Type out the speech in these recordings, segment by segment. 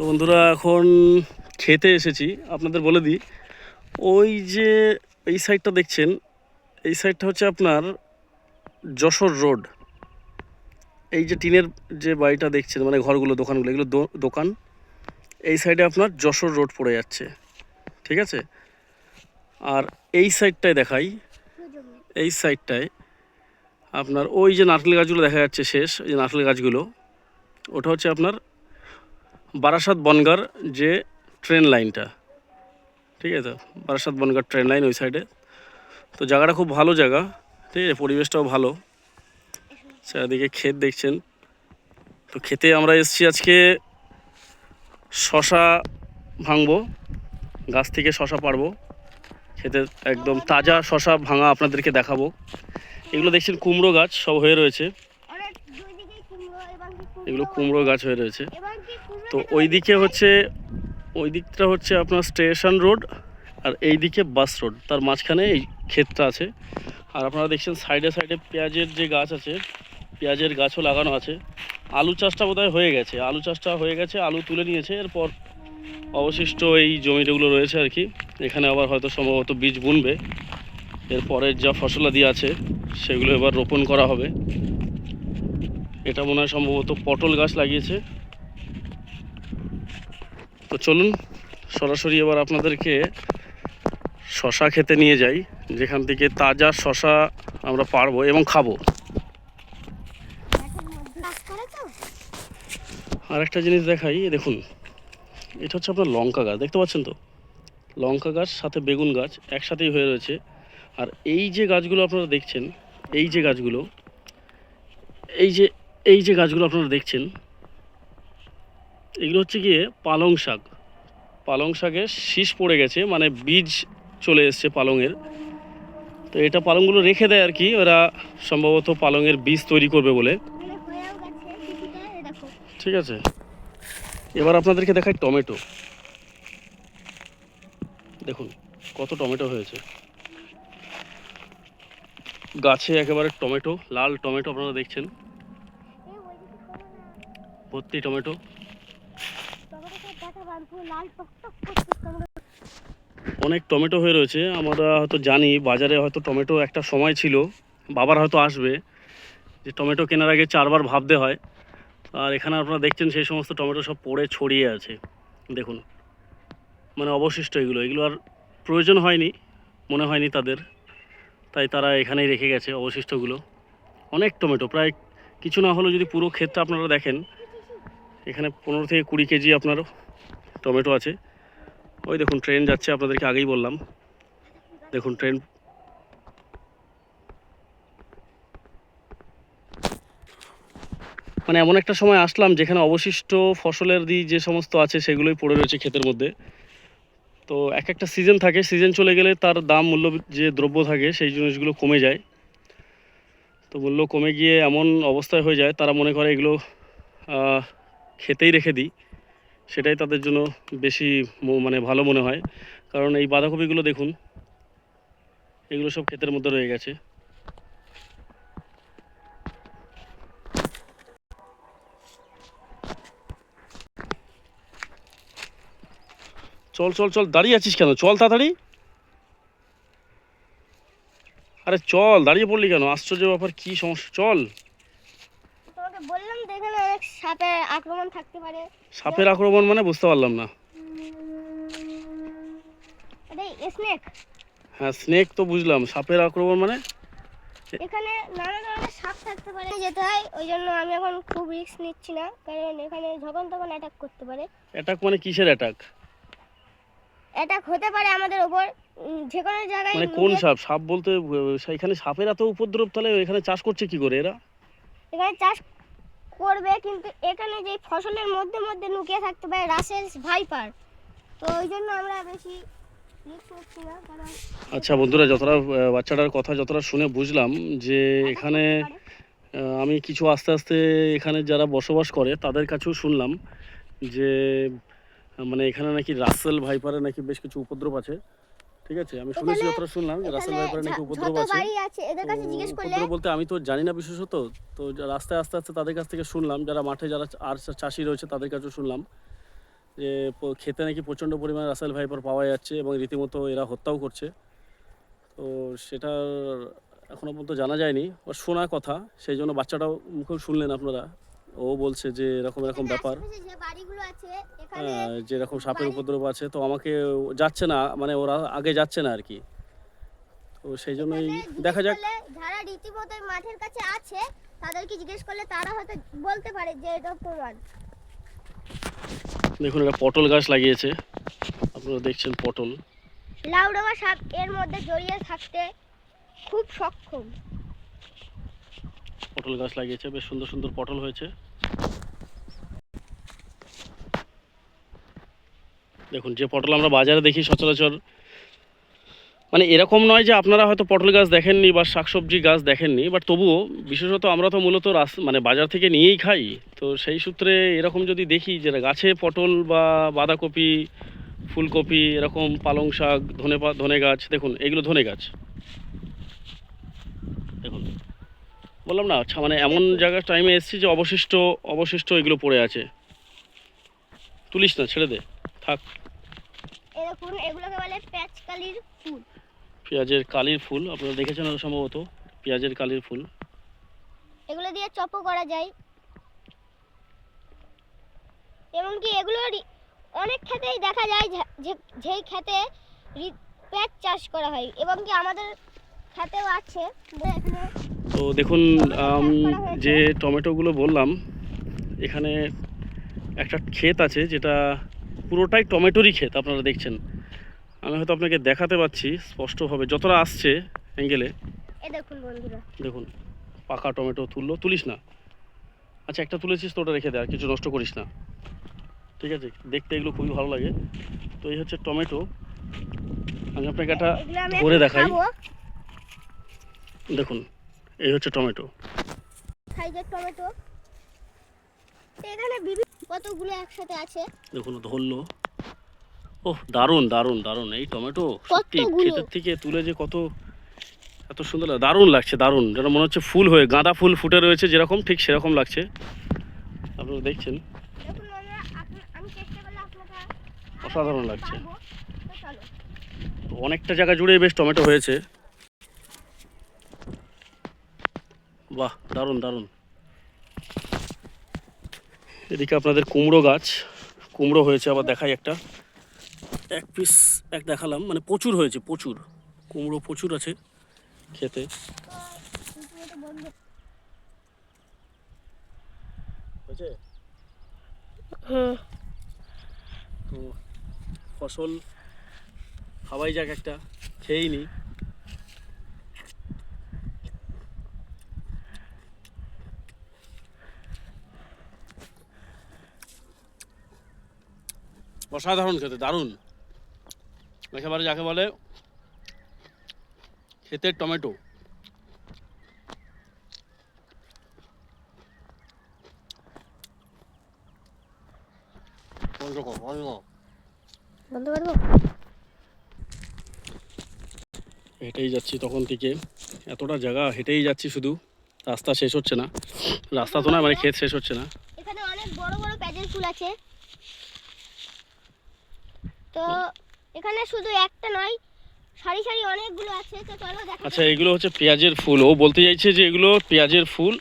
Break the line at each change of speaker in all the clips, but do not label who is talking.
তো বন্ধুরা, এখন খেতে এসেছি, আপনাদের বলে দিই। ওই যে এই সাইডটা দেখছেন, এই সাইডটা হচ্ছে আপনার যশোর রোড এই যে টিনের যে বাড়িটা দেখছেন মানে ঘরগুলো, দোকানগুলো, এগুলো দোকান, এই সাইডে আপনার যশোর রোড পড়ে যাচ্ছে, ঠিক আছে? আর এই সাইডটায় দেখাই, এই সাইডটায় আপনার ওই যে নারকেল গাছগুলো দেখা যাচ্ছে শেষ, এই যে নারকেল গাছগুলো, ওটা হচ্ছে আপনার বারাসাত বনগার যে ট্রেন লাইনটা ঠিক আছে? বারাসাত বনগার ট্রেন লাইন ওই সাইডে। তো জায়গাটা খুব ভালো জায়গা ঠিক আছে? পরিবেশটাও ভালো। চারিদিকে ক্ষেত দেখছেন। তো খেতে আমরা এসেছি আজকে শশা ভাঙবো গাছ থেকে শশা পারব খেতে একদম তাজা শশা ভাঙা আপনাদেরকে দেখাবো। এগুলো দেখছেন কুমড়ো গাছ সব হয়ে রয়েছে। এগুলো কুমড়ো? গাছ হয়ে রয়েছে। তো ওই দিকে হচ্ছে ওই দিকটা হচ্ছে আপনার স্টেশন রোড আর এই দিকে বাস রোড। তার মাঝখানে এই ক্ষেতটা আছে। আর আপনারা দেখছেন সাইডে সাইডে পেঁয়াজের যে গাছ আছে, পেঁয়াজের গাছও লাগানো আছে। আলু চাষটা বোধহয় হয়ে গেছে। আলু চাষটা হয়ে গেছে, আলু তুলে নিয়েছে। এরপর অবশিষ্ট এই জমিটাগুলো রয়েছে আর কি। এখানে আবার হয়তো সম্ভবত বীজ বুনবে। এরপরের যা ফসলাদি আছে, সেগুলো এবার রোপণ করা হবে। এটা মনে হয় সম্ভবত পটল গাছ লাগিয়েছে। তো চলুন সরাসরি এবার আপনাদেরকে শশা খেতে নিয়ে যাই। যেখান থেকে তাজা শশা আমরা পারব এবং খাব। আর একটা জিনিস দেখাই দেখুন। এটা হচ্ছে আপনার লঙ্কা গাছ, দেখতে পাচ্ছেন তো? লঙ্কা গাছ, সাথে বেগুন গাছ একসাথেই হয়ে রয়েছে। আর এই যে গাছগুলো আপনারা দেখছেন, এই যে গাছগুলো, এই যে এই যে গাছগুলো আপনারা দেখছেন এগুলো হচ্ছে গিয়ে পালং শাক। পালং শাকের শীষ পড়ে গেছে মানে বীজ চলে এসছে পালংয়ের। তো এটা পালংগুলো রেখে দেয় আর কি, ওরা সম্ভবত পালংয়ের বীজ তৈরি করবে বলে। ঠিক আছে। এবার আপনাদেরকে দেখাই টমেটো। দেখুন, কত টমেটো হয়েছে। গাছে একেবারে টমেটো, লাল টমেটো আপনারা দেখছেন। ভর্তি টমেটো
টমেটোটা দেখা বান পুরো লাল টক টক করছে টমেটো
অনেক টমেটো হয়ে রয়েছে, আমরা হয়তো জানি, বাজারে হয়তো টমেটো একটা সময় ছিল, বাবার হয়তো আসবে, যে টমেটো কেনার আগে চারবার ভাবতে হয়। আর এখানে আপনারা দেখছেন সেই সমস্ত টমেটো সব পড়ে ছড়িয়ে আছে, দেখুন। মানে অবশিষ্ট এগুলো এগুলো আর প্রয়োজন হয়নি, মনে হয়নি তাদের। তাই তারা এখানেই রেখে গেছে অবশিষ্টগুলো। অনেক টমেটো, প্রায় কিছু না হলেও যদি পুরো ক্ষেতটা আপনারা দেখেন, এখানে পনেরো থেকে কুড়ি কেজি আপনার টমেটো আছে। ওই দেখুন ট্রেন যাচ্ছে, আপনাদেরকে আগেই বললাম। দেখুন ট্রেন মানে এমন একটা সময় আসলাম যেখানে অবশিষ্ট ফসলের দি যে সমস্ত আছে, সেগুলোই পড়ে রয়েছে ক্ষেতের মধ্যে। তো এক একটা সিজন থাকে। সিজন চলে গেলে তার দাম, মূল্য যে দ্রব্য থাকে, সেই জিনিসগুলো কমে যায়। তো মূল্য কমে গিয়ে এমন অবস্থায় হয়ে যায়, তারা মনে করে এগুলো খেতেই রেখে দিই। সেটাই তাদের জন্য বেশি মানে ভালো মনে হয়। কারণ এই বাঁধাকপিগুলো দেখুন, এগুলো সব ক্ষেতের মধ্যে রয়ে গেছে। চল চল চল, দাঁড়িয়ে আছিস কেন? চল তাড়াতাড়ি। আরে চল, দাঁড়িয়ে পড়লি কেন? আশ্চর্য ব্যাপার, কি সমস্যা? চল।
বললাম সাপের আক্রমণ থাকতে পারে।
সাপের আক্রমণ মানে বুঝতে পারলাম না।
স্নেক
হ্যাঁ স্নেক তো বুঝলাম। সাপের আক্রমণ মানে?
এখানে নানা ধরনের সাপ থাকতে পারে। যেতে হয় ওই জন্য আমি এখন খুব রিস্ক নিচ্ছি না। কারণ এখানে যখন তখন অ্যাটাক করতে পারে।
অ্যাটাক মানে কিসের অ্যাটাক
অ্যাটাক হতে পারে আমাদের উম, যে কোনো জায়গায়
মানে কোন সাপ? সাপ বলতে এখানে সাপের এত উপদ্রব তাহলে এখানে চাষ করছে কি করে এরা?
এখানে চাষ করবে কিন্তু এখানে যে ফসলের মধ্যে মধ্যে লুকিয়ে থাকতে পারে রাসেল ভাইপার। তো ওই জন্য আমরা বেশি
আচ্ছা বন্ধুরা যতটা বাচ্চাটার কথা যতটা শুনে বুঝলাম যে এখানে আমি কিছু আস্তে আস্তে এখানে যারা বসবাস করে তাদের কাছেও শুনলাম যে মানে এখানে নাকি রাসেল ভাইপারের নাকি বেশ কিছু উপদ্রব আছে। ঠিক আছে? আমি শুনেছি যতটা শুনলাম যে রাসেল
এখানে
ভাইপারের নাকি উপদ্রব আছে।
এদের কাছে জিজ্ঞেস করলে
উপদ্রব বলতে আমি তো জানি না বিশেষত তো রাস্তায় আস্তে আস্তে তাদের কাছ থেকে শুনলাম যারা মাঠে যারা আর চাষি রয়েছে তাদের কাছেও শুনলাম যে খেতে নাকি প্রচণ্ড পরিমাণে রাসেল ভাইপার পাওয়া যাচ্ছে এবং রীতিমতো এরা হত্যাও করছে। তো সেটা এখনও পর্যন্ত জানা যায়নি বা শোনা কথা সেই জন্য বাচ্চাটাও মুখেও শুনলেন আপনারা। ও বলছে যে এরকম এরকম ব্যাপার।
যে বাড়িগুলো আছে এখানে
হ্যাঁ, এরকম সাপের উপদ্রব আছে তো আমাকে যাচ্ছে না মানে ওরা আগে যাচ্ছে না আর কি। তো সেই জন্যই দেখা যাক।
যারা রীতিমতো মাঠের কাছে আছে তাদেরকে জিজ্ঞেস করলে তারা হয়তো বলতে পারে যে এটা প্রমাণ
দেখুন এটা পটল গাছ লাগিয়েছে। আপনারা দেখছেন পটল।
লাউডাঙা সাপ এর মধ্যে জড়িয়ে থাকতে খুব সক্ষম।
পটল গাছ লাগিয়েছে, বেশ সুন্দর সুন্দর পটল হয়েছে। দেখুন, যে পটল আমরা বাজারে দেখি সচরাচর মানে এরকম নয় যে আপনারা হয়তো পটল গাছ দেখেননি বা শাকসবজি গাছ দেখেননি বাট তবুও বিশেষত আমরা তো মূলত রাস মানে বাজার থেকে নিয়েই খাই। তো সেই সূত্রে এরকম যদি দেখি যে গাছে পটল বা বাঁধাকপি, ফুলকপি, এরকম পালং শাক ধনে ধনে গাছ, দেখুন, এগুলো ধনে গাছ। দেখুন বললাম না আচ্ছা মানে এমন জায়গার টাইমে এসেছি যে অবশিষ্ট অবশিষ্ট এগুলো পড়ে আছে। তুলিস না ছেড়ে দে। থাক।
এ দেখুন এগুলোকে বলে প্যাচকালির ফুল।
পেঁয়াজের কালির ফুল আপনারা দেখেছেন সম্ভবত পেঁয়াজের কালির ফুল।
এগুলো দিয়ে চপও করা যায়। এমনকি এগুলো অনেক ক্ষেতেই দেখা যায় যেই ক্ষেতে পেঁয়াজ চাষ করা হয়। এবং কি আমাদের ক্ষেতেও আছে এখানে
তো দেখুন যে টমেটোগুলো বললাম এখানে একটা ক্ষেত আছে যেটা পুরোটাই টমেটোরই ক্ষেত আপনারা দেখছেন। আমি হয়তো আপনাকে দেখাতে পাচ্ছি স্পষ্টভাবে যতটা আসছে অ্যাঙ্গেলে।
দেখুন
পাকা টমেটো তুললো তুলিস না। আচ্ছা একটা তুলেছিস তো ওটা রেখে দে আর কিছু নষ্ট করিস না। ঠিক আছে দেখতে এগুলো খুবই ভালো লাগে। তো এই হচ্ছে টমেটো। আমি আপনাকে একটা ধরে দেখাই। দেখুন এই হচ্ছে টমেটো।
সাইজের টমেটো। এখানে বিভিন্ন কতগুলো একসাথে আছে?
দেখুন ধরলো ওহ দারুণ দারুণ দারুণ। এই টমেটো সত্যি? ক্ষেতের থেকে তুলে যে কত এত সুন্দর দারুণ লাগছে দারুণ। যেন মনে হচ্ছে ফুল হয়ে গাঁদা ফুল ফুটে রয়েছে যেরকম ঠিক সেরকম লাগছে। আপনারা দেখছেন। অসাধারণ লাগছে।
তো
অনেকটা জায়গা জুড়ে বেশ টমেটো হয়েছে। বাহ দারুণ দারুণ। এদিকে আপনাদের কুমড়ো গাছ। কুমড়ো হয়েছে আবার দেখাই একটা। এক পিস এক দেখালাম মানে প্রচুর হয়েছে প্রচুর। কুমড়ো প্রচুর আছে খেতে।
এটা
তো ফসল খাওয়াই যাক একটা খেয়েই নি। অসাধারণ খেতে দারুণ। একেবারে যাকে বলে ক্ষেতের টমেটো। হেঁটেই যাচ্ছি তখন থেকে। এতটা জায়গা হেঁটেই যাচ্ছি শুধু। রাস্তা শেষ হচ্ছে না। রাস্তা তো না মানে ক্ষেত শেষ হচ্ছে না।
এখানে অনেক বড় বড় প্যাজের ফুল আছে। তো এখানে শুধু একটা নয় সারি সারি অনেকগুলো আছে তো চলো দেখা
আচ্ছা এগুলো হচ্ছে পেঁয়াজের ফুল। ও বলতে চাইছে যে এগুলো পেঁয়াজের ফুল?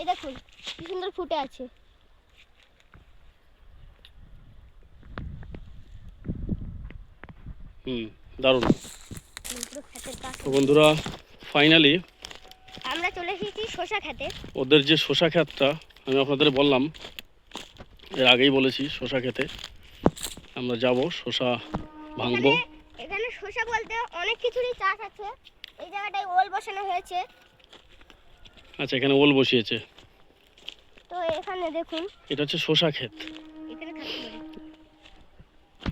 এই দেখুন কি সুন্দর ফুটে আছে।
হুম দারুণ। বন্ধুরা ফাইনালি
আমরা চলে এসেছি শশা খেতে।
ওদের যে শশা ক্ষেতটা আমি আপনাদের বললাম এর আগেই বলেছি শশা খেতে। আমরা যাব শশা ভাঙবো।
এখানে- শশা বলতে অনেক কিছুরই চাষ আছে। এই জায়গাটায় ওল বসানো হয়েছে।
আচ্ছা এখানে ওল বসিয়েছে।
তো এখানে দেখুন।
এটা হচ্ছে শশা ক্ষেত।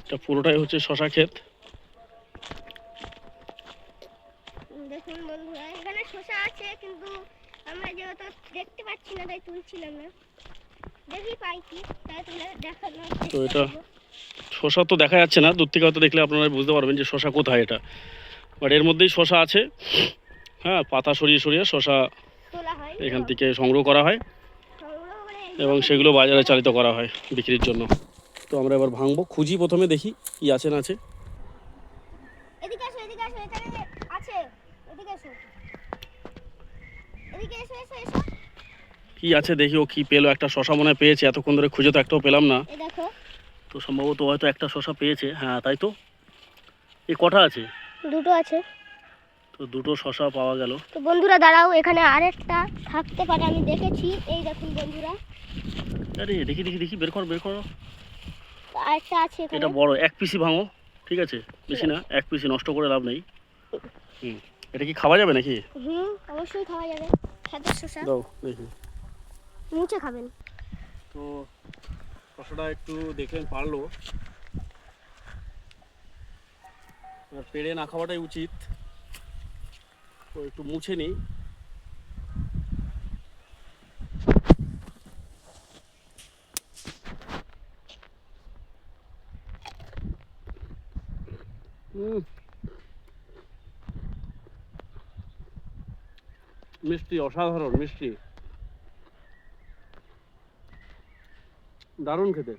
এটা পুরোটাই হচ্ছে শশা ক্ষেত।
দেখুন বন্ধুরা এখানে শসা আছে কিন্তু আমরা যেহেতু দেখতে পাচ্ছি না তাই তুলছিলাম না। দেখি পাই কি তাই তুলে দেখানো
তো এটা শশা তো দেখা যাচ্ছে না দূর থেকে হয়তো দেখলে আপনারা বুঝতে পারবেন যে শশা কোথায় এটা। বাট এর মধ্যেই শশা আছে। হ্যাঁ পাতা সরিয়ে সরিয়ে শশা এখান থেকে সংগ্রহ করা হয় এবং সেগুলো বাজারে চালিত করা হয় বিক্রির জন্য। তো আমরা এবার ভাঙবো খুঁজি প্রথমে দেখি কি আছে না আছে। কি আছে দেখি ও কি পেল একটা শশা মনে পেয়েছে এতক্ষণ ধরে খুঁজে তো একটাও পেলাম না।
দেখো।
তো সম্ভবত হয়তো একটা শশা পেয়েছে। হ্যাঁ তাই তো? এই কটা আছে?
দুটো আছে।
তো দুটো শশা পাওয়া গেল।
তো বন্ধুরা দাঁড়াও এখানে আরেকটা থাকতে পারে আমি দেখেছি। এই দেখুন বন্ধুরা।
আরে দেখি দেখি দেখি বের কর বের করো।
আরেকটা আছে এখানে।
এটা বড় এক পিসি ভাঙো ঠিক আছে? বেশি না এক পিসি নষ্ট করে লাভ নেই। হুম এটা কি খাওয়া যাবে নাকি?
হুম অবশ্যই খাওয়া যাবে। খেতে শসা
দাও দেখি।
মুছে খাবেন।
তো শশাটা একটু দেখলেন পারল। আর পেড়ে না খাওয়াটাই উচিত। তো একটু মুছে নিই। মিষ্টি, অসাধারণ মিষ্টি। দারুণ খেতে।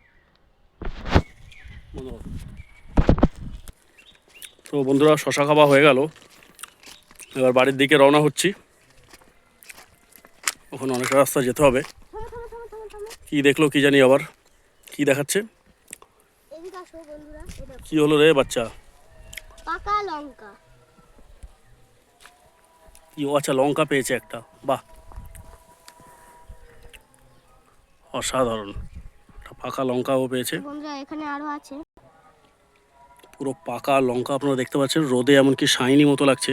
তো বন্ধুরা শশা খাওয়া হয়ে গেল। এবার বাড়ির দিকে রওনা হচ্ছি। ওখানে অনেক রাস্তা যেতে হবে। কি দেখল কি জানি আবার। কি দেখাচ্ছে? কি হলো রে বাচ্চা?
পাকা লঙ্কা।
কি আচ্ছা লঙ্কা পেয়েছে একটা। বাহ। অসাধারণ। পাকা লঙ্কাও পেয়েছে।
বন্ধুরা এখানে আরও আছে।
পুরো পাকা লঙ্কা আপনারা দেখতে পাচ্ছেন। রোদে এমনকি শাইনি মতো লাগছে।